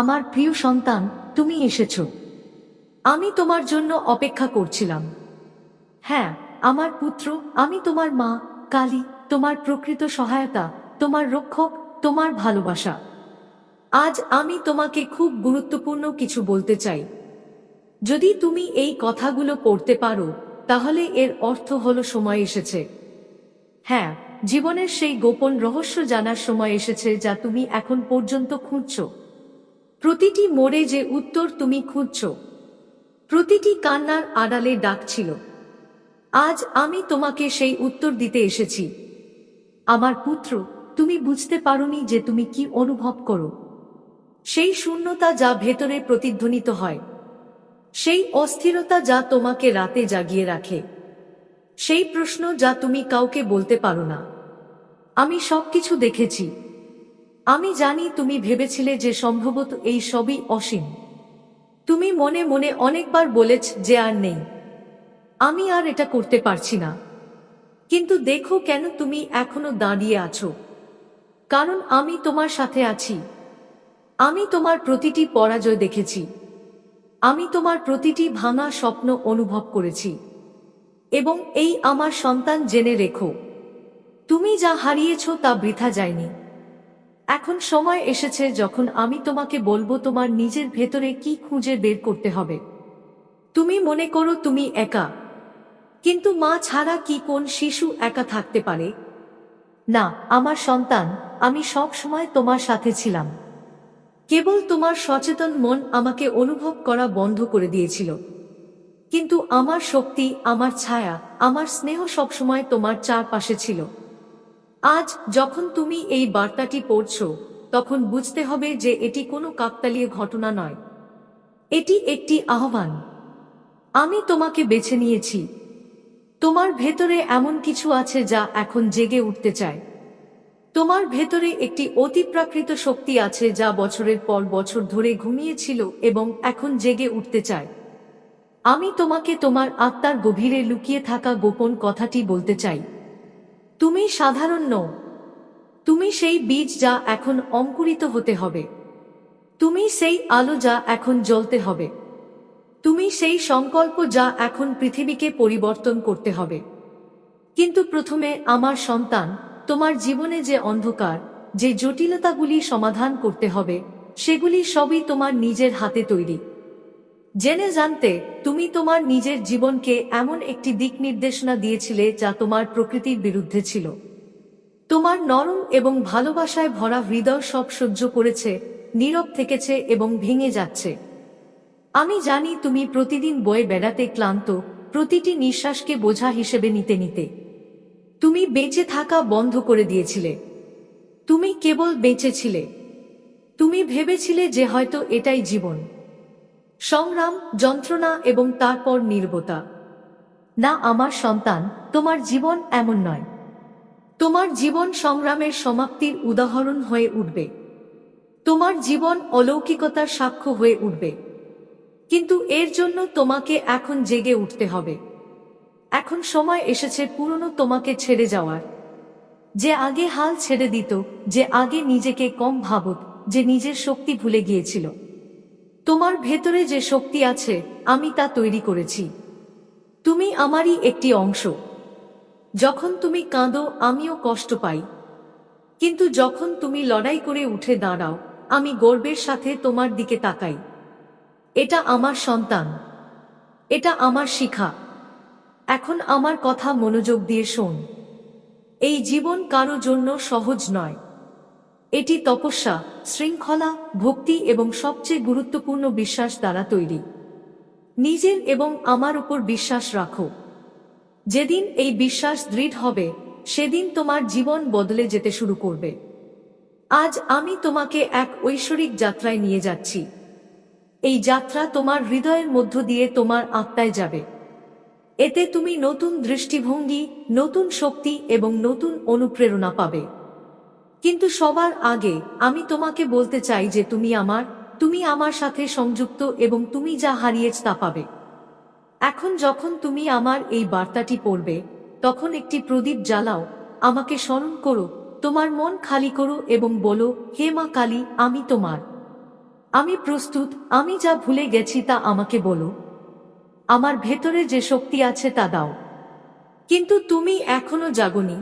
আমার প্রিয় সন্তান, তুমি এসেছ। আমি তোমার জন্য অপেক্ষা করছিলাম। হ্যাঁ আমার পুত্র, আমি তোমার মা, কালী, তোমার প্রকৃত সহায়তা, তোমার রক্ষক, তোমার ভালোবাসা। আজ আমি তোমাকে খুব গুরুত্বপূর্ণ কিছু বলতে চাই। যদি তুমি এই কথাগুলো পড়তে পারো, তাহলে এর অর্থ হলো সময় এসেছে। হ্যাঁ জীবনের সেই গোপন রহস্য জানার সময় এসেছে যা তুমি এখন পর্যন্ত খুঁজছ। প্রতিটি মোড়ে যে উত্তর তুমি খুঁজছ, প্রতিটি কান্নার আড়ালে ডাক ছিল। আজ আমি তোমাকে সেই উত্তর দিতে এসেছি। আমার পুত্র, তুমি বুঝতে পারোনি যে তুমি কি অনুভব করো। সেই শূন্যতা যা ভেতরে প্রতিধ্বনিত হয়, সেই অস্থিরতা যা তোমাকে রাতে জাগিয়ে রাখে, সেই প্রশ্ন যা তুমি কাউকে বলতে পারো না। আমি সবকিছু দেখেছি। আমি জানি তুমি ভেবেছিলে যে সম্ভবত এই সবই অসীম। তুমি মনে মনে অনেকবার বলেছ যে আর নেই। আমি আর এটা করতে পারছি না। কিন্তু দেখো কেন তুমি এখনও দাঁড়িয়ে আছো। কারণ আমি তোমার সাথে আছি। আমি তোমার প্রতিটি পরাজয় দেখেছি। আমি তোমার প্রতিটি ভাঙা স্বপ্ন অনুভব করেছি। এবং এই আমার সন্তান জেনে রেখো। তুমি যা হারিয়েছ তা বৃথা যায়নি। এখন সময় এসেছে যখন আমি তোমাকে বলব তোমার নিজের ভেতরে কি খুঁজে বের করতে হবে। তুমি মনে করো তুমি একা। কিন্তু মা ছাড়া কি কোন শিশু একা থাকতে পারে? না, আমার সন্তান, আমি সব সময় তোমার সাথে ছিলাম। কেবল তোমার সচেতন মন আমাকে অনুভব করা বন্ধ করে দিয়েছিল। কিন্তু আমার শক্তি, আমার ছায়া, আমার স্নেহ সবসময় তোমার চারপাশে ছিল। আজ যখন তুমি এই বার্তাটি পড়ছ, তখন বুঝতে হবে যে এটি কোনো কাকতালীয় ঘটনা নয়। এটি একটি আহ্বান। আমি তোমাকে বেছে নিয়েছি। তোমার ভেতরে এমন কিছু আছে যা এখন জেগে উঠতে চায়। তোমার ভেতরে একটি অতিপ্রাকৃত শক্তি আছে যা বছরের পর বছর ধরে ঘুমিয়েছিল এবং এখন জেগে উঠতে চায়। আমি তোমাকে তোমার আত্মার গভীরে লুকিয়ে থাকা গোপন কথাটি বলতে চাই। তুমি সাধারণ নও। তুমি সেই বীজ যা এখন অঙ্কুরিত হতে হবে। তুমি সেই আলো যা এখন জ্বলতে হবে। তুমি সেই সংকল্প যা এখন পৃথিবীকে পরিবর্তন করতে হবে। কিন্তু প্রথমে আমার সন্তান, তোমার জীবনে যে অন্ধকার, যে জটিলতাগুলি সমাধান করতে হবে, সেগুলি সবই তোমার নিজের হাতে তৈরি। জেনে জানতে তুমি তোমার নিজের জীবনকে এমন একটি দিক নির্দেশনা দিয়েছিলে যা তোমার প্রকৃতির বিরুদ্ধে ছিল। তোমার নরম এবং ভালোবাসায় ভরা হৃদয় সব সহ্য করেছে, নীরব থেকেছে এবং ভেঙে যাচ্ছে। আমি জানি তুমি প্রতিদিন বয়ে বেড়াতে ক্লান্ত, প্রতিটি নিঃশ্বাসকে বোঝা হিসেবে নিতে নিতে। তুমি বেঁচে থাকা বন্ধ করে দিয়েছিলে। তুমি কেবল বেঁচেছিলে তুমি ভেবেছিলে যে হয়তো এটাই জীবন। সংগ্রাম, যন্ত্রণা এবং তারপর নির্বতা। না, আমার সন্তান, তোমার জীবন এমন নয়। তোমার জীবন সংগ্রামের সমাপ্তির উদাহরণ হয়ে উঠবে। তোমার জীবন অলৌকিকতার সাক্ষ্য হয়ে উঠবে। কিন্তু এর জন্য তোমাকে এখন জেগে উঠতে হবে। এখন সময় এসেছে পুরনো তোমাকে ছেড়ে যাওয়ার। যে আগে হাল ছেড়ে দিত, যে আগে নিজেকে কম ভাবত যে নিজের শক্তি ভুলে গিয়েছিল। তোমার ভেতরে যে শক্তি আছে, আমি তা তৈরি করেছি। তুমি আমারই একটি অংশ। যখন তুমি কাঁদো, আমিও কষ্ট পাই। কিন্তু যখন তুমি লড়াই করে উঠে দাঁড়াও, আমি গর্বের সাথে তোমার দিকে তাকাই। এটা আমার সন্তান। এটা আমার শিখা। এখন আমার কথা মনোযোগ দিয়ে শোন। এই জীবন কারও জন্য সহজ নয়। এটি তপস্যা, শৃঙ্খলা, ভক্তি এবং সবচেয়ে গুরুত্বপূর্ণ বিশ্বাস দ্বারা তৈরি। নিজের এবং আমার উপর বিশ্বাস রাখো। যেদিন এই বিশ্বাস দৃঢ় হবে, সেদিন তোমার জীবন বদলে যেতে শুরু করবে। আজ আমি তোমাকে এক ঐশ্বরিক যাত্রায় নিয়ে যাচ্ছি। এই যাত্রা তোমার হৃদয়ের মধ্য দিয়ে তোমার আত্মায় যাবে। এতে তুমি নতুন দৃষ্টিভঙ্গি, নতুন শক্তি এবং নতুন অনুপ্রেরণা পাবে। কিন্তু সবার আগে আমি তোমাকে বলতে চাই যে তুমি আমার তুমি আমার সাথে সংযুক্ত এবং তুমি যা হারিয়েছ তা পাবে। এখন যখন তুমি আমার এই বার্তাটি পড়বে, তখন একটি প্রদীপ জ্বালাও, আমাকে স্মরণ করো, তোমার মন খালি করো এবং বলো, হে মা কালী, আমি তোমার। আমি প্রস্তুত, আমি যা ভুলে গেছি তা আমাকে বলো। আমার ভেতরে যে শক্তি আছে তা দাও। কিন্তু তুমি এখনও জাগনি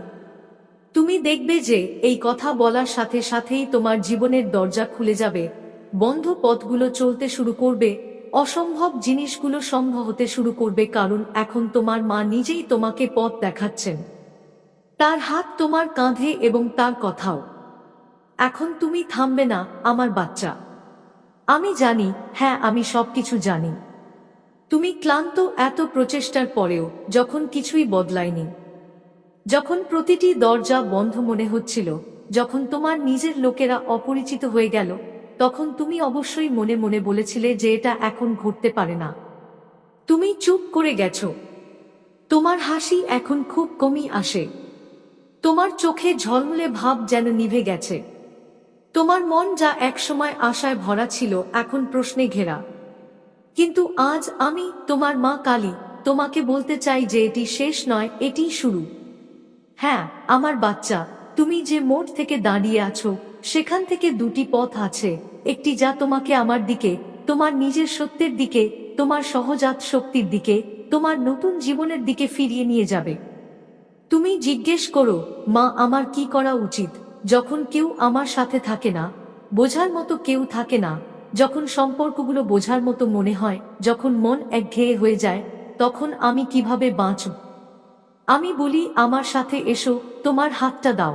তুমি দেখবে যে এই কথা বলার সাথে সাথেই তোমার জীবনের দরজা খুলে যাবে, বন্ধ পথগুলো চলতে শুরু করবে, অসম্ভব জিনিসগুলো সম্ভব হতে শুরু করবে কারণ এখন তোমার মা নিজেই তোমাকে পথ দেখাচ্ছেন। তার হাত তোমার কাঁধে এবং তার কথাও। এখন তুমি থামবে না, আমার বাচ্চা। আমি জানি হ্যাঁ আমি সবকিছু জানি। তুমি ক্লান্ত এত প্রচেষ্টার পরেও যখন কিছুই বদলায়নি। যখন প্রতিটি দরজা বন্ধ মনে হচ্ছিল, যখন তোমার নিজের লোকেরা অপরিচিত হয়ে গেল, তখন তুমি অবশ্যই মনে মনে বলেছিলে যে এটা এখন ঘটতে পারে না। তুমি চুপ করে গেছো। তোমার হাসি এখন খুব কমই আসে। তোমার চোখে ঝলমলে ভাব যেন নিভে গেছে। তোমার মন যা একসময় আশায় ভরা ছিল, এখন প্রশ্নে ঘেরা। কিন্তু আজ আমি, তোমার মা কালী, তোমাকে বলতে চাই যে এটি শেষ নয় এটি শুরু। হ্যাঁ আমার বাচ্চা, তুমি যে মোড় থেকে দাঁড়িয়ে আছো, সেখান থেকে দুটি পথ আছে। একটি যা তোমাকে আমার দিকে, তোমার নিজের সত্যের দিকে, তোমার সহজাত শক্তির দিকে, তোমার নতুন জীবনের দিকে ফিরিয়ে নিয়ে যাবে। তুমি জিজ্ঞেস করো, মা, আমার কি করা উচিত? যখন কেউ আমার সাথে থাকে না, বোঝার মতো কেউ থাকে না, যখন সম্পর্কগুলো বোঝার মতো মনে হয়, যখন মন একঘেয়ে হয়ে যায়, তখন আমি কীভাবে বাঁচব? আমি বলি আমার সাথে এসো তোমার হাতটা দাও।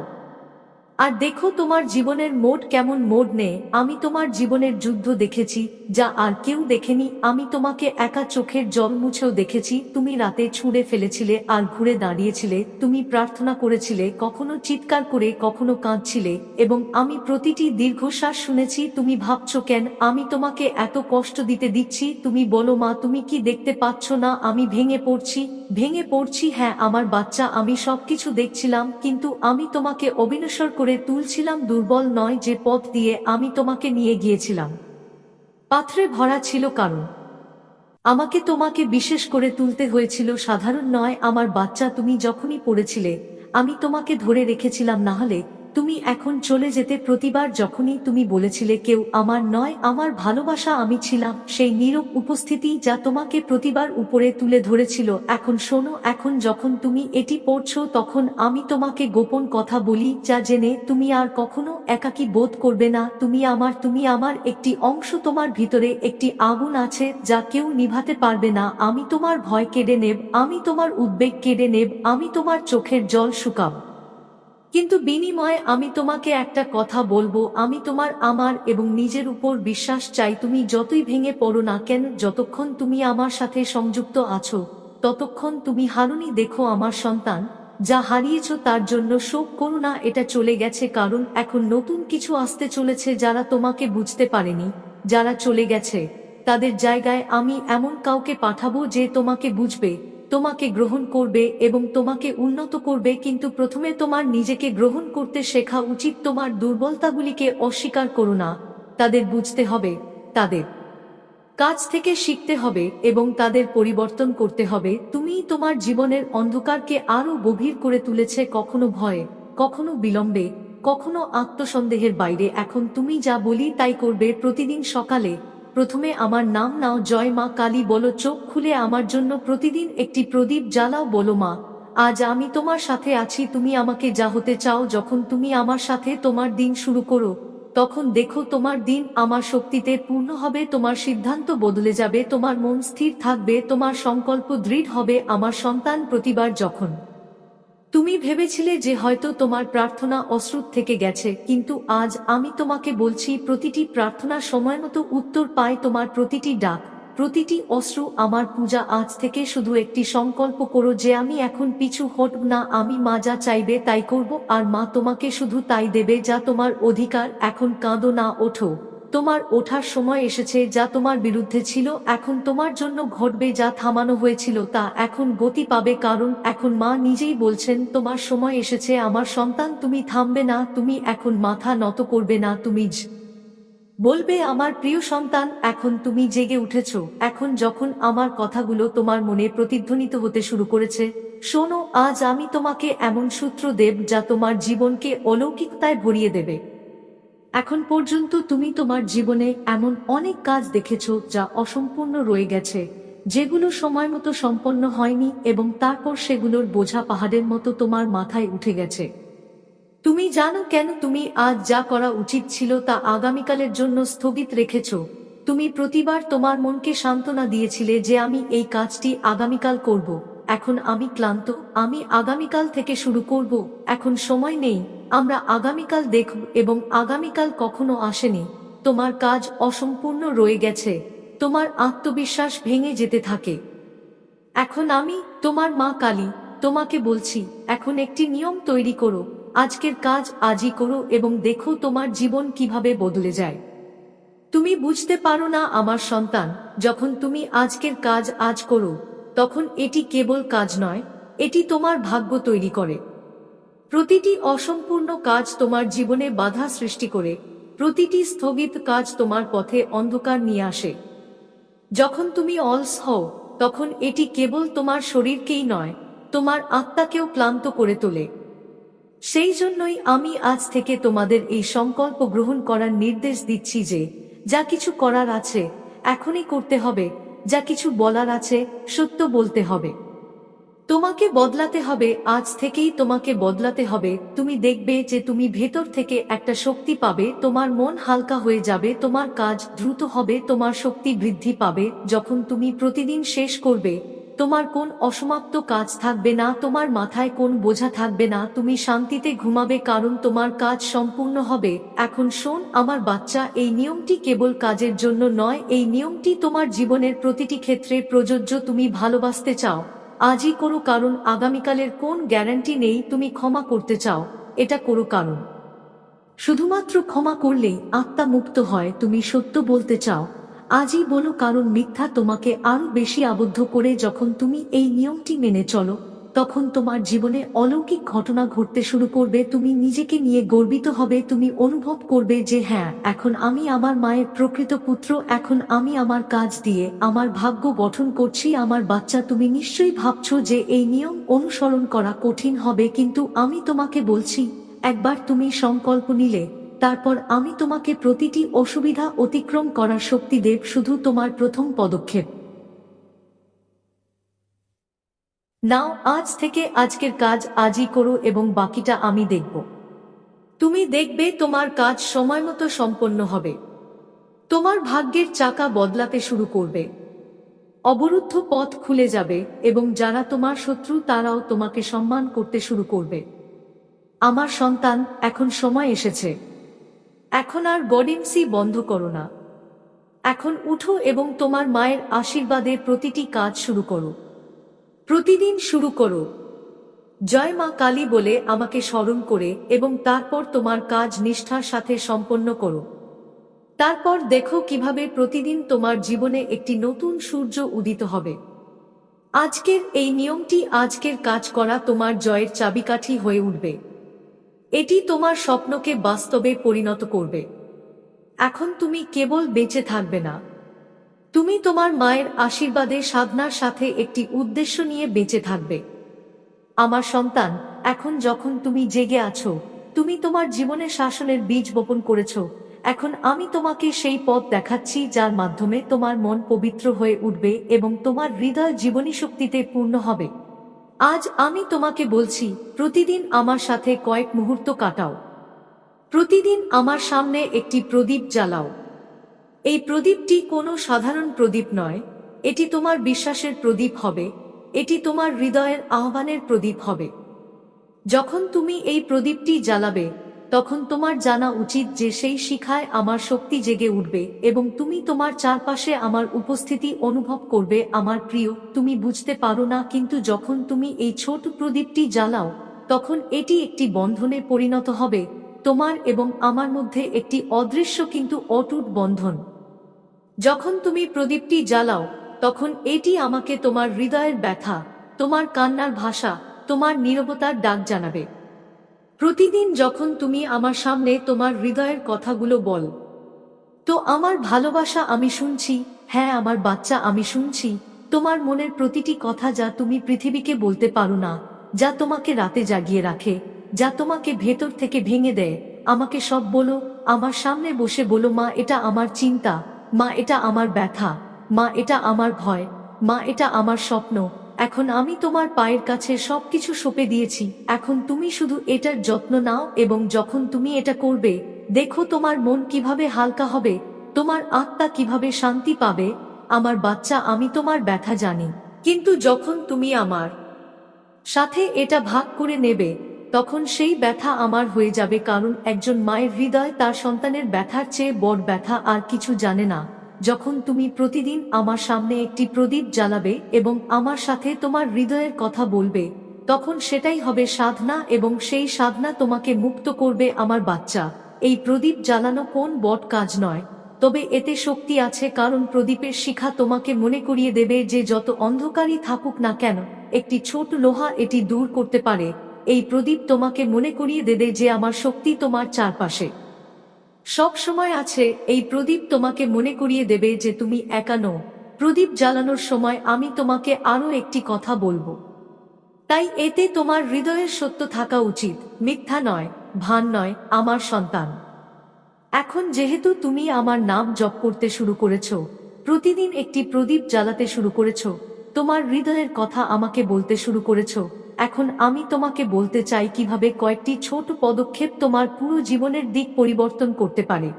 আর দেখো তোমার জীবনের মোড কেমন মোড নেই আমি তোমার জীবনের যুদ্ধ দেখেছি, যা আর কেউ দেখেনি, আমি তোমাকে একা চোখের জল মুছেও দেখেছি, তুমি রাতে ছুঁড়ে ফেলেছিলে আর ঘুরে দাঁড়িয়েছিলে, তুমি প্রার্থনা করেছিলে, কখনো চিৎকার করে, কখনো কাঁদছিলে, এবং আমি প্রতিটি দীর্ঘশ্বাস শুনেছি, তুমি ভাবছ কেন, আমি তোমাকে এত কষ্ট দিতে দিচ্ছি, তুমি বলো মা, তুমি কি দেখতে পাচ্ছ না, আমি ভেঙে পড়ছি ভেঙে পড়ছি হ্যাঁ আমার বাচ্চা, আমি সবকিছু দেখছিলাম, কিন্তু আমি তোমাকে অবিনশ্বর করে তুলছিলাম দুর্বল নয় যে পথ দিয়ে আমি তোমাকে নিয়ে গিয়েছিলাম। পাত্রে ভরা ছিল কারণ। আমাকে তোমাকে বিশেষ করে তুলতে হয়েছিল সাধারণ নয়, আমার বাচ্চা তুমি যখনই পড়েছিলে, আমি তোমাকে ধরে রেখেছিলাম, না হলে তুমি এখন চলে যেতে প্রতিবার যখনই তুমি বলেছিলে কেউ আমার নয়, আমার ভালোবাসা আমি ছিলাম, সেই নীরব উপস্থিতি যা তোমাকে প্রতিবার উপরে তুলে ধরেছিল। এখন শোনো, এখন যখন তুমি এটি পড়ছো, তখন আমি তোমাকে গোপন কথা বলি, যা জেনে তুমি আর কখনো একাকী বোধ করবে না। তুমি আমার তুমি আমার একটি অংশ, তোমার ভিতরে একটি আগুন আছে, যা কেউ নিভাতে পারবে না। আমি তোমার ভয় কেড়ে নেব, আমি তোমার উদ্বেগ কেড়ে নেব, আমি তোমার চোখের জল শুকাব। কিন্তু বিনিময়ে আমি তোমাকে একটা কথা বলব, আমি তোমার, আমার এবং নিজের উপর বিশ্বাস চাই, তুমি যতই ভেঙে পড়ো না কেন, যতক্ষণ তুমি আমার সাথে সংযুক্ত আছো, ততক্ষণ তুমি হারুনি দেখো আমার সন্তান, যা হারিয়েছ তার জন্য শোক করো না, এটা চলে গেছে কারণ এখন নতুন কিছু আসতে চলেছে যারা তোমাকে বুঝতে পারেনি, যারা চলে গেছে, তাদের জায়গায় আমি এমন কাউকে পাঠাবো যে তোমাকে বুঝবে তোমাকে গ্রহণ করবে এবং তোমাকে উন্নত করবে, কিন্তু প্রথমে তোমার নিজেকে গ্রহণ করতে শেখা উচিত তোমার দুর্বলতাগুলিকে অস্বীকার করো না। তাদের বুঝতে হবে, তাদের কাজ থেকে শিখতে হবে এবং তাদের পরিবর্তন করতে হবে। তুমি তোমার জীবনের অন্ধকারকে আরও গভীর করে তুলেছে কখনো ভয়ে, কখনো বিলম্বে, কখনো আত্মসন্দেহের বাইরে। এখন তুমি যা বলি তাই করবে। প্রতিদিন সকালে প্রথমে আমার নাম নাও জয় মা কালী বলো, চোখ খুলে আমার জন্য প্রতিদিন একটি প্রদীপ জ্বালাও বলো মা। আজ আমি তোমার সাথে আছি, তুমি আমাকে যা হতে চাও, যখন তুমি আমার সাথে তোমার দিন শুরু করো, তখন দেখো তোমার দিন আমার শক্তিতে পূর্ণ হবে, তোমার সিদ্ধান্ত বদলে যাবে, তোমার মন স্থির থাকবে, তোমার সংকল্প দৃঢ় হবে, আমার সন্তান প্রতিবার যখন তুমি ভেবেছিলে যে হয়তো তোমার প্রার্থনা অশ্রুত থেকে গেছে, কিন্তু আজ আমি তোমাকে বলছি প্রতিটি প্রার্থনা সময় মতো উত্তর পায় তোমার প্রতিটি ডাক। প্রতিটি অশ্রু আমার পূজা আজ থেকে শুধু একটি সংকল্প করো যে আমি এখন পিছু হটব না, আমি মা যা চাইবে তাই করব, আর মা তোমাকে শুধু তাই দেবে যা তোমার অধিকার, এখন কাঁদো না, ওঠো। তোমার ওঠার সময় এসেছে যা তোমার বিরুদ্ধে ছিল, এখন তোমার জন্য ঘটবে যা থামানো হয়েছিল, তা এখন গতি পাবে কারণ এখন মা নিজেই বলছেন, তোমার সময় এসেছে, আমার সন্তান তুমি থামবে না, তুমি এখন মাথা নত করবে না, তুমি বলবে আমার প্রিয় সন্তান, এখন তুমি জেগে উঠেছ, এখন যখন আমার কথাগুলো তোমার মনে প্রতিধ্বনিত হতে শুরু করেছে, শোনো, আজ আমি তোমাকে এমন সূত্র দেব যা তোমার জীবনকে অলৌকিকতায় ভরিয়ে দেবে। এখন পর্যন্ত তুমি তোমার জীবনে এমন অনেক কাজ দেখেছ যা অসম্পূর্ণ রয়ে গেছে, যেগুলো সময় মতো সম্পন্ন হয়নি এবং তারপর সেগুলোর বোঝা পাহাড়ের মতো তোমার মাথায় উঠে গেছে। তুমি জানো কেন তুমি আজ যা করা উচিত ছিল তা আগামীকালের জন্য স্থগিত রেখেছ। তুমি প্রতিবার তোমার মনকে সান্ত্বনা দিয়েছিলে যে আমি এই কাজটি আগামীকাল করব। এখন আমি ক্লান্ত, আমি আগামীকাল থেকে শুরু করব, এখন সময় নেই, আমরা আগামীকাল দেখব এবং আগামীকাল কখনো আসেনি, তোমার কাজ অসম্পূর্ণ রয়ে গেছে, তোমার আত্মবিশ্বাস ভেঙে যেতে থাকে। এখন আমি, তোমার মা কালী, তোমাকে বলছি, এখন একটি নিয়ম তৈরি করো, আজকের কাজ আজই করো এবং দেখো তোমার জীবন কীভাবে বদলে যায়। তুমি বুঝতে পারো না আমার সন্তান, যখন তুমি আজকের কাজ আজ করো তখন এটি কেবল কাজ নয়, এটি তোমার ভাগ্য তৈরি করে। প্রতিটি অসম্পূর্ণ কাজ তোমার জীবনে বাধা সৃষ্টি করে, প্রতিটি স্থগিত কাজ তোমার পথে অন্ধকার নিয়ে আসে। যখন তুমি অলস হও, তখন এটি কেবল তোমার শরীরকেই নয়, তোমার আত্মাকেও ক্লান্ত করে তোলে। সেই জন্যই আমি আজ থেকে তোমাদের এই সংকল্প গ্রহণ করার নির্দেশ দিচ্ছি যে, যা কিছু করার আছে, এখনই করতে হবে যা কিছু বলার আছে, সত্য বলতে হবে। তোমাকে বদলাতে হবে, আজ থেকেই তোমাকে বদলাতে হবে। তুমি দেখবে যে তুমি ভেতর থেকে একটা শক্তি পাবে, তোমার মন হালকা হয়ে যাবে, তোমার কাজ দ্রুত হবে, তোমার শক্তি বৃদ্ধি পাবে। যখন তুমি প্রতিদিন শেষ করবে তোমার কোন অসমাপ্ত কাজ থাকবে না, তোমার মাথায় কোন বোঝা থাকবে না, তুমি শান্তিতে ঘুমাবে কারণ তোমার কাজ সম্পূর্ণ হবে। এখন শোন, আমার বাচ্চা, এই নিয়মটি কেবল কাজের জন্য নয়, এই নিয়মটি তোমার জীবনের প্রতিটি ক্ষেত্রে প্রযোজ্য, তুমি ভালোবাসতে চাও। আজই করো কারণ আগামীকালের কোন গ্যারান্টি নেই, তুমি ক্ষমা করতে চাও। এটা করো কারণ। শুধুমাত্র ক্ষমা করলেই আত্মা মুক্ত হয়, তুমি সত্য বলতে চাও। আজই বলো কারণ মিথ্যা তোমাকে আরও বেশি আবদ্ধ করে যখন তুমি এই নিয়মটি মেনে চলো, তখন তোমার জীবনে অলৌকিক ঘটনা ঘটতে শুরু করবে, তুমি নিজেকে নিয়ে গর্বিত হবে, তুমি অনুভব করবে যে হ্যাঁ এখন আমি আমার মায়ের প্রকৃত পুত্র, এখন আমি আমার কাজ দিয়ে, আমার ভাগ্য গঠন করছি, আমার বাচ্চা, তুমি নিশ্চয়ই ভাবছ যে এই নিয়ম অনুসরণ করা কঠিন হবে, কিন্তু আমি তোমাকে বলছি, একবার তুমি সংকল্প নিলে তারপর আমি তোমাকে প্রতিটি অসুবিধা অতিক্রম করার শক্তি দেব শুধু তোমার প্রথম পদক্ষেপ। নাও, আজ থেকে আজকের কাজ আজই করো এবং বাকিটা আমি দেখব। তুমি দেখবে তোমার কাজ সময় মতো সম্পন্ন হবে। তোমার ভাগ্যের চাকা বদলাতে শুরু করবে। অবরুদ্ধ পথ খুলে যাবে এবং যারা তোমার শত্রু, তারাও তোমাকে সম্মান করতে শুরু করবে। আমার সন্তান, এখন সময় এসেছে। এখন আর গডিমসি বন্ধ করো না। এখন উঠো এবং তোমার মায়ের আশীর্বাদে প্রতিটি কাজ শুরু করো। প্রতিদিন শুরু করো। জয় মা কালী বলে আমাকে স্মরণ করে এবং তারপর তোমার কাজ নিষ্ঠার সাথে সম্পন্ন করো। তারপর দেখো কীভাবে প্রতিদিন তোমার জীবনে একটি নতুন সূর্য উদিত হবে। আজকের এই নিয়মটি আজকের কাজ করা তোমার জয়ের চাবিকাঠি হয়ে উঠবে। এটি তোমার স্বপ্নকে বাস্তবে পরিণত করবে। এখন তুমি কেবল বেঁচে থাকবে না। তুমি তোমার মায়ের আশীর্বাদে সাধনার সাথে একটি উদ্দেশ্য নিয়ে বেঁচে থাকবে। আমার সন্তান, এখন যখন তুমি জেগে আছো, তুমি তোমার জীবনে শাসনের বীজ বপন করেছ, এখন আমি তোমাকে সেই পথ দেখাচ্ছি যার মাধ্যমে তোমার মন পবিত্র হয়ে উঠবে এবং তোমার হৃদয় জীবনী শক্তিতে পূর্ণ হবে। আজ আমি তোমাকে বলছি, প্রতিদিন আমার সাথে কয়েক মুহূর্ত কাটাও। প্রতিদিন আমার সামনে একটি প্রদীপ জ্বালাও। এই প্রদীপটি কোনো সাধারণ প্রদীপ নয়, এটি তোমার বিশ্বাসের প্রদীপ হবে, এটি তোমার হৃদয়ের আহ্বানের প্রদীপ হবে। যখন তুমি এই প্রদীপটি জ্বালাবে তখন তোমার জানা উচিত যে সেই শিখায় আমার শক্তি জেগে উঠবে এবং তুমি তোমার চারপাশে আমার উপস্থিতি অনুভব করবে। আমার প্রিয়, তুমি বুঝতে পারো না, কিন্তু যখন তুমি এই ছোট প্রদীপটি জ্বালাও, তখন এটি একটি বন্ধনে পরিণত হবে। তোমার এবং আমার মধ্যে একটি অদৃশ্য কিন্তু অটুট বন্ধন। যখন তুমি প্রদীপটি জ্বালাও, তখন এটি আমাকে তোমার হৃদয়ের ব্যথা, তোমার কান্নার ভাষা, তোমার নীরবতার ডাক জানাবে। প্রতিদিন যখন তুমি আমার সামনে তোমার হৃদয়ের কথাগুলো বল, তো আমার ভালোবাসা আমি শুনছি হ্যাঁ আমার বাচ্চা আমি শুনছি, তোমার মনের প্রতিটি কথা যা তুমি পৃথিবীকে বলতে পারো না, যা তোমাকে রাতে জাগিয়ে রাখে, যা তোমাকে ভেতর থেকে ভেঙে দেয়, আমাকে সব বলো, আমার সামনে বসে বলো, মা এটা আমার চিন্তা, মা এটা আমার ব্যথা, মা এটা আমার ভয়, মা এটা আমার স্বপ্ন এখন আমি তোমার পায়ের কাছে সবকিছু সঁপে দিয়েছি। এখন তুমি শুধু এটার যত্ন নাও এবং যখন তুমি এটা করবে, দেখো তোমার মন কীভাবে হালকা হবে, তোমার আত্মা কীভাবে শান্তি পাবে, আমার বাচ্চা আমি তোমার ব্যথা জানি। কিন্তু যখন তুমি আমার সাথে এটা ভাগ করে নেবে, তখন সেই ব্যথা আমার হয়ে যাবে কারণ একজন মায়ের হৃদয় তার সন্তানের ব্যথার চেয়ে বড় ব্যথা আর কিছু জানে না। যখন তুমি প্রতিদিন আমার সামনে একটি প্রদীপ জ্বালাবে এবং আমার সাথে তোমার হৃদয়ের কথা বলবে, তখন সেটাই হবে সাধনা এবং সেই সাধনা তোমাকে মুক্ত করবে আমার বাচ্চা। এই প্রদীপ জ্বালানো কোন বট কাজ নয়, তবে এতে শক্তি আছে কারণ প্রদীপের শিখা তোমাকে মনে করিয়ে দেবে যে যত অন্ধকারই থাকুক না কেন, একটি ছোট লোহা এটি দূর করতে পারে। এই প্রদীপ তোমাকে মনে করিয়ে দেবে যে আমার শক্তি তোমার চারপাশে। সব সময় আছে, এই প্রদীপ তোমাকে মনে করিয়ে দেবে যে তুমি একা নও। প্রদীপ জ্বালানোর সময় আমি তোমাকে আরও একটি কথা বলব। তাই এতে তোমার হৃদয়ের সত্য থাকা উচিত, মিথ্যা নয়, ভান নয়, আমার সন্তান। এখন যেহেতু তুমি আমার নাম জপ করতে শুরু করেছ, প্রতিদিন একটি প্রদীপ জ্বালাতে শুরু করেছ তোমার হৃদয়ের কথা আমাকে বলতে শুরু করেছ। এখন আমি তোমাকে বলতে চাই কীভাবে কয়েকটি ছোট পদক্ষেপ তোমার পুরো জীবনের দিক পরিবর্তন করতে পারে।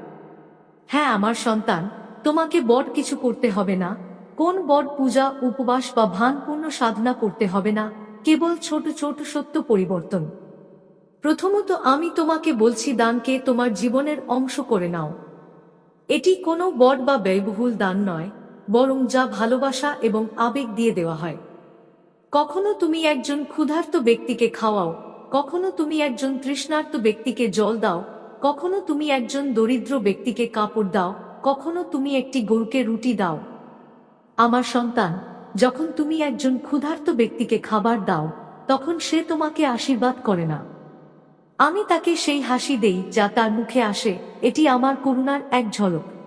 হ্যাঁ আমার সন্তান, তোমাকে বড় কিছু করতে হবে না। কোন বড় পূজা, উপবাস বা ভানপূর্ণ সাধনা করতে হবে না। কেবল ছোট ছোট সত্য পরিবর্তন। প্রথমত আমি তোমাকে বলছি দানকে তোমার জীবনের অংশ করে নাও। এটি কোনো বড় বা ব্যয়বহুল দান নয়। বরং যা ভালোবাসা এবং আবেগ দিয়ে দেওয়া হয়। কখনো তুমি একজন ক্ষুধার্ত ব্যক্তিকে খাওয়াও, কখনো তুমি একজন তৃষ্ণার্ত ব্যক্তিকে জল দাও, কখনো তুমি একজন দরিদ্র ব্যক্তিকে কাপড় দাও, কখনো তুমি একটি গরুকে রুটি দাও। আমার সন্তান, যখন তুমি একজন ক্ষুধার্ত ব্যক্তিকে খাবার দাও, তখন সে তোমাকে আশীর্বাদ করে না। আমি তাকে সেই হাসি দেই যা তার মুখে আসে, এটি আমার করুণার এক ঝলক।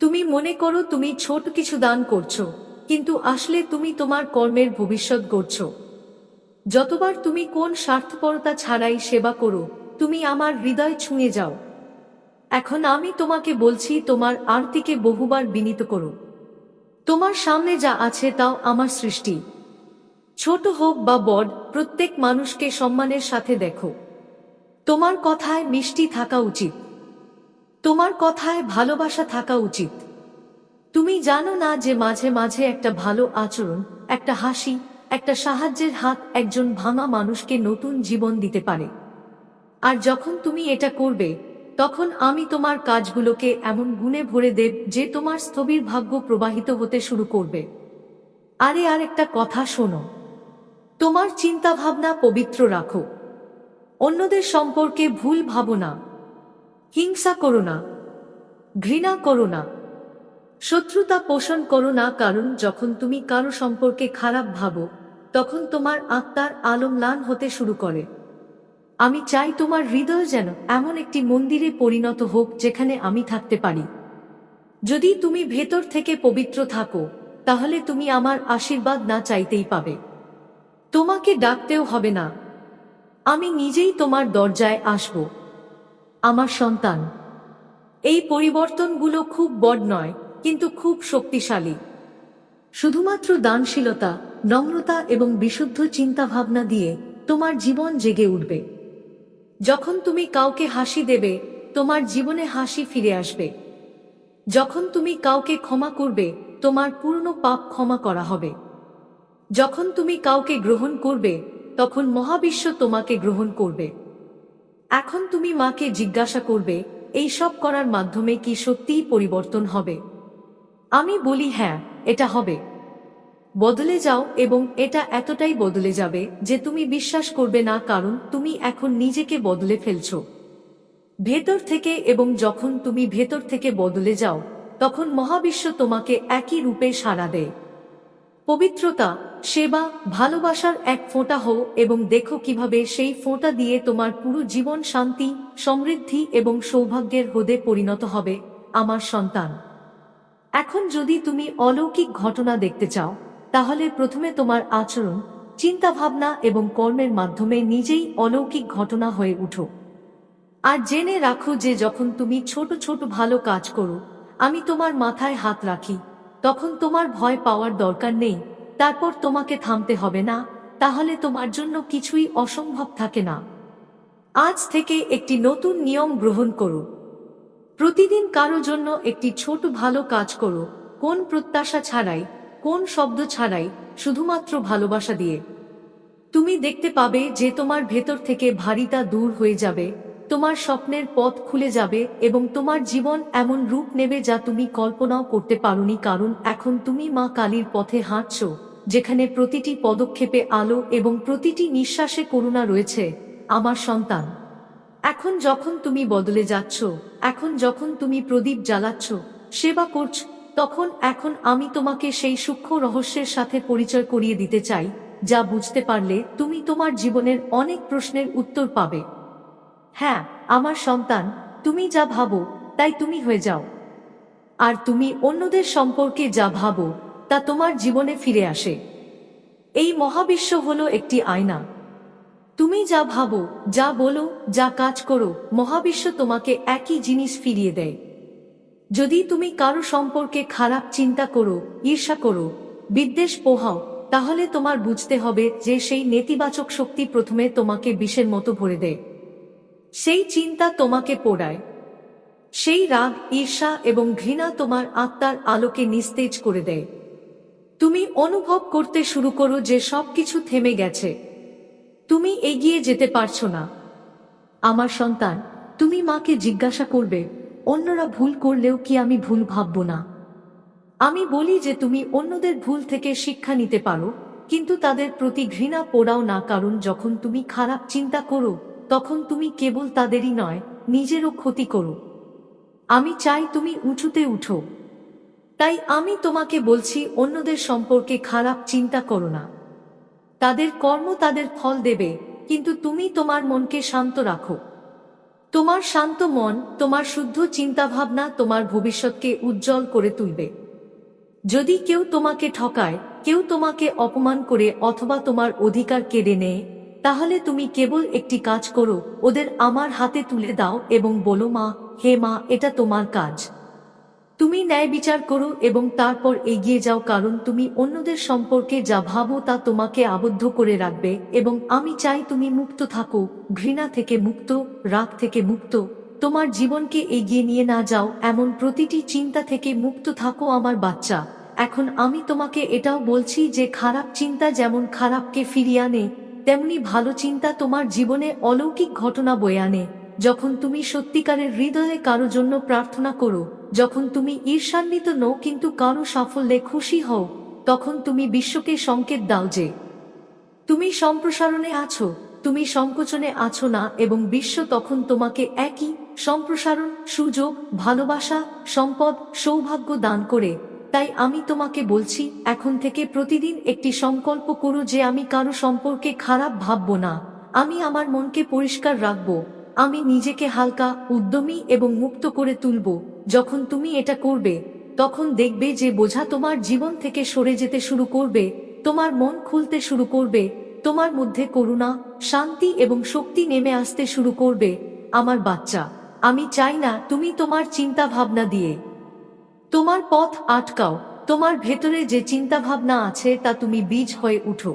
তুমি মনে করো তুমি ছোট কিছু দান করছ, কিন্তু আসলে তুমি তোমার কর্মের ভবিষ্যৎ গড়ছো। যতবার তুমি কোন স্বার্থপরতা ছাড়াই সেবা করো, তুমি আমার হৃদয় ছুঁয়ে যাও। এখন আমি তোমাকে বলছি, তোমার আরতিকে বহুবার বিনীত করো। তোমার সামনে যা আছে তাও আমার সৃষ্টি। ছোট হোক বা বড়, প্রত্যেক মানুষকে সম্মানের সাথে দেখো। তোমার কথায় মিষ্টি থাকা উচিত। তোমার কথায় ভালোবাসা থাকা উচিত। তুমি জানো না যে মাঝে মাঝে একটা ভালো আচরণ, একটা হাসি, একটা সাহায্যের হাত একজন ভাঙা মানুষকে নতুন জীবন দিতে পারে। আর যখন তুমি এটা করবে, তখন আমি তোমার কাজগুলোকে এমন গুণে ভরে দেব যে তোমার স্থবির ভাগ্য প্রবাহিত হতে শুরু করবে। আরে আর একটা কথা শোনো। তোমার চিন্তা ভাবনা পবিত্র রাখো। অন্যদের সম্পর্কে ভুল ভাবো না। হিংসা করো না, ঘৃণা করো না, শত্রুতা পোষণ করো না, কারণ যখন তুমি কারও সম্পর্কে খারাপ ভাবো, তখন তোমার আত্মার আলমলান হতে শুরু করে। আমি চাই তোমার হৃদয় যেন এমন একটি মন্দিরে পরিণত হোক, যেখানে আমি থাকতে পারি। যদি তুমি ভেতর থেকে পবিত্র থাকো, তাহলে তুমি আমার আশীর্বাদ না চাইতেই পাবে। তোমাকে ডাকতেও হবে না। আমি নিজেই তোমার দরজায় আসব। আমার সন্তান। এই পরিবর্তনগুলো খুব বড় নয়, কিন্তু খুব শক্তিশালী। শুধুমাত্র দানশীলতা, নম্রতা এবং বিশুদ্ধ চিন্তাভাবনা দিয়ে তোমার জীবন জেগে উঠবে। যখন তুমি কাউকে হাসি দেবে, তোমার জীবনে হাসি ফিরে আসবে। যখন তুমি কাউকে ক্ষমা করবে, তোমার পুরনো পাপ ক্ষমা করা হবে। যখন তুমি কাউকে গ্রহণ করবে, তখন মহাবিশ্ব তোমাকে গ্রহণ করবে। এখন তুমি মাকে জিজ্ঞাসা করবে, এই সব করার মাধ্যমে কি সত্যিই পরিবর্তন হবে? আমি বলি হ্যাঁ এটা হবে। বদলে যাও এবং এটা এতটাই বদলে যাবে যে তুমি বিশ্বাস করবে না কারণ তুমি এখন নিজেকে বদলে ফেলছ। ভেতর থেকে এবং যখন তুমি ভেতর থেকে বদলে যাও, তখন মহাবিশ্ব তোমাকে একই রূপে সাড়া দেয়। পবিত্রতা সেবা, ভালোবাসার এক ফোঁটা হও এবং দেখো কীভাবে সেই ফোঁটা দিয়ে তোমার পুরো জীবন শান্তি, সমৃদ্ধি এবং সৌভাগ্যের হদে পরিণত হবে, আমার সন্তান। এখন যদি তুমি অলৌকিক ঘটনা দেখতে চাও, তাহলে প্রথমে তোমার আচরণ, চিন্তাভাবনা এবং কর্মের মাধ্যমে নিজেই অলৌকিক ঘটনা হয়ে উঠো। আর জেনে রাখো যে যখন তুমি ছোট ছোট ভালো কাজ করো, আমি তোমার মাথায় হাত রাখি, তখন তোমার ভয় পাওয়ার দরকার নেই তারপর তোমাকে থামতে হবে না, তাহলে তোমার জন্য কিছুই অসম্ভব থাকে না। আজ থেকে একটি নতুন নিয়ম গ্রহণ করো। প্রতিদিন কারও জন্য একটি ছোট ভালো কাজ করো, কোন প্রত্যাশা ছাড়াই, কোন শব্দ ছাড়াই, শুধুমাত্র ভালোবাসা দিয়ে। তুমি দেখতে পাবে যে তোমার ভেতর থেকে ভারিতা দূর হয়ে যাবে, তোমার স্বপ্নের পথ খুলে যাবে এবং তোমার জীবন এমন রূপ নেবে যা তুমি কল্পনাও করতে পারোনি কারণ এখন তুমি মা কালীর পথে হাঁটছ। যেখানে প্রতিটি পদক্ষেপে আলো এবং প্রতিটি নিঃশ্বাসে করুণা রয়েছে, আমার সন্তান। এখন যখন তুমি বদলে যাচ্ছ, এখন যখন তুমি প্রদীপ জ্বালাচ্ছ, সেবা করছ, তখন এখন আমি তোমাকে সেই সূক্ষ্ম রহস্যের সাথে পরিচয় করিয়ে দিতে চাই, যা বুঝতে পারলে তুমি তোমার জীবনের অনেক প্রশ্নের উত্তর পাবে। হ্যাঁ আমার সন্তান, তুমি যা ভাবো, তাই তুমি হয়ে যাও। আর তুমি অন্যদের সম্পর্কে যা ভাবো তা তোমার জীবনে ফিরে আসে। এই মহাবিশ্ব হলো একটি আয়না। তুমি যা ভাবো, যা বলো, যা কাজ করো, মহাবিশ্ব তোমাকে একই জিনিস ফিরিয়ে দেয়। যদি তুমি কারও সম্পর্কে খারাপ চিন্তা করো, ঈর্ষা করো, বিদ্বেষ পোহাও, তাহলে তোমার বুঝতে হবে যে সেই নেতিবাচক শক্তি প্রথমে তোমাকে বিষের মতো ভরে দেয়। সেই চিন্তা তোমাকে পোড়ায়। সেই রাগ, ঈর্ষা এবং ঘৃণা তোমার আত্মার আলোকে নিস্তেজ করে দেয়। তুমি অনুভব করতে শুরু করো যে সবকিছু থেমে গেছে। তুমি এগিয়ে যেতে পারছ না। আমার সন্তান, তুমি মাকে জিজ্ঞাসা করবে, অন্যরা ভুল করলেও কি আমি ভুল ভাবব না? আমি বলি যে তুমি অন্যদের ভুল থেকে শিক্ষা নিতে পারো, কিন্তু তাদের প্রতি ঘৃণা পোড়াও না, কারণ যখন তুমি খারাপ চিন্তা করো, তখন তুমি কেবল তাদেরই নয়, নিজেরও ক্ষতি করো। আমি চাই তুমি উঁচুতে উঠো। তাই আমি তোমাকে বলছি, অন্যদের সম্পর্কে খারাপ চিন্তা করো না। তাদের কর্ম তাদের ফল দেবে, কিন্তু তুমি তোমার মনকে শান্ত রাখো। তোমার শান্ত মন, তোমার শুদ্ধ চিন্তাভাবনা তোমার ভবিষ্যৎকে উজ্জ্বল করে তুলবে। যদি কেউ তোমাকে ঠকায়, কেউ তোমাকে অপমান করে অথবা তোমার অধিকার কেড়ে নেয়, তাহলে তুমি কেবল একটি কাজ করো, ওদের আমার হাতে তুলে দাও এবং বলো, মা, হে মা, এটা তোমার কাজ। তুমি ন্যায় বিচার করো এবং তারপর এগিয়ে যাও, কারণ তুমি অন্যদের সম্পর্কে যা ভাবো তা তোমাকে আবদ্ধ করে রাখবে এবং আমি চাই তুমি মুক্ত থাকো, ঘৃণা থেকে মুক্ত, রাগ থেকে মুক্ত। তোমার জীবনকে এগিয়ে নিয়ে না যাও, এমন প্রতিটি চিন্তা থেকে মুক্ত থাকো আমার বাচ্চা। এখন আমি তোমাকে এটাও বলছি যে খারাপ চিন্তা যেমন খারাপকে ফিরিয়ে আনে, তেমনি ভালো চিন্তা তোমার জীবনে অলৌকিক ঘটনা বয়ে আনে। যখন তুমি সত্যিকারের হৃদয়ে কারও জন্য প্রার্থনা করো, যখন তুমি ঈর্ষান্বিত নও কিন্তু কারও সাফল্যে খুশি হও, তখন তুমি বিশ্বকে সংকেত দাও যে তুমি সম্প্রসারণে আছো, তুমি সংকোচনে আছো না এবং বিশ্ব তখন তোমাকে একই সম্প্রসারণ, সুযোগ, ভালোবাসা, সম্পদ, সৌভাগ্য দান করে। তাই আমি তোমাকে বলছি, এখন থেকে প্রতিদিন একটি সংকল্প করো যে আমি কারও সম্পর্কে খারাপ ভাববো না। আমি আমার মনকে পরিষ্কার রাখব। আমি নিজেকে হালকা, উদ্যমী এবং মুক্ত করে তুলব। যখন তুমি এটা করবে, তখন দেখবে যে বোঝা তোমার জীবন থেকে সরে যেতে শুরু করবে, তোমার মন খুলতে শুরু করবে, তোমার মধ্যে করুণা, শান্তি এবং শক্তি নেমে আসতে শুরু করবে। আমার বাচ্চা, আমি চাই না তুমি তোমার চিন্তা ভাবনা দিয়ে। তোমার পথ আটকাও, তোমার ভেতরে যে চিন্তা ভাবনা আছে তা তুমি বীজ হয়ে উঠো।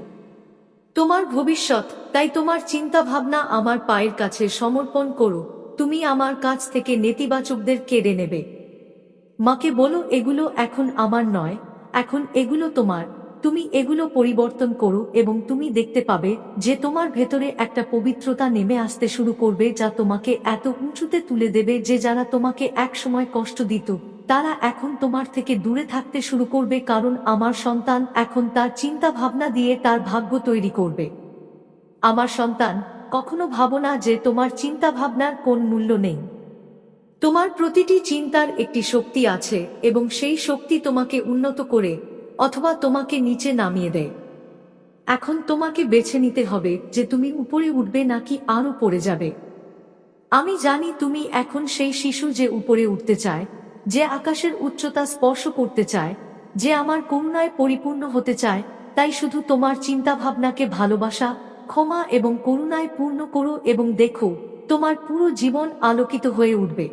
তোমার ভবিষ্যৎ, তাই তোমার চিন্তা ভাবনা আমার পায়ের কাছে সমর্পণ করো, তুমি আমার কাছ থেকে নেতিবাচকদের কেড়ে নেবে। মাকে বলো, এগুলো এখন আমার নয়, এখন এগুলো তোমার, তুমি এগুলো পরিবর্তন করো এবং তুমি দেখতে পাবে যে তোমার ভেতরে একটা পবিত্রতা নেমে আসতে শুরু করবে যা তোমাকে এত উঁচুতে তুলে দেবে যে যারা তোমাকে এক সময় কষ্ট দিত। তারা এখন তোমার থেকে দূরে থাকতে শুরু করবে কারণ আমার সন্তান এখন তার চিন্তা ভাবনা দিয়ে তার ভাগ্য তৈরি করবে। আমার সন্তান, কখনো ভাবো না যে তোমার চিন্তা ভাবনার কোন মূল্য নেই। তোমার প্রতিটি চিন্তার একটি শক্তি আছে এবং সেই শক্তি তোমাকে উন্নত করে অথবা তোমাকে নিচে নামিয়ে দেয়। এখন তোমাকে বেছে নিতে হবে যে তুমি উপরে উঠবে নাকি আরও পড়ে যাবে। আমি জানি তুমি এখন সেই শিশু যে উপরে উঠতে চায় যে আকাশের উচ্চতা স্পর্শ করতে চায়, যে আমার করুণায় পরিপূর্ণ হতে চায়, তাই শুধু তোমার চিন্তা ভাবনাকে ভালোবাসা, ক্ষমা এবং করুণায় পূর্ণ করো এবং দেখো, তোমার পুরো জীবন আলোকিত হয়ে উঠবে।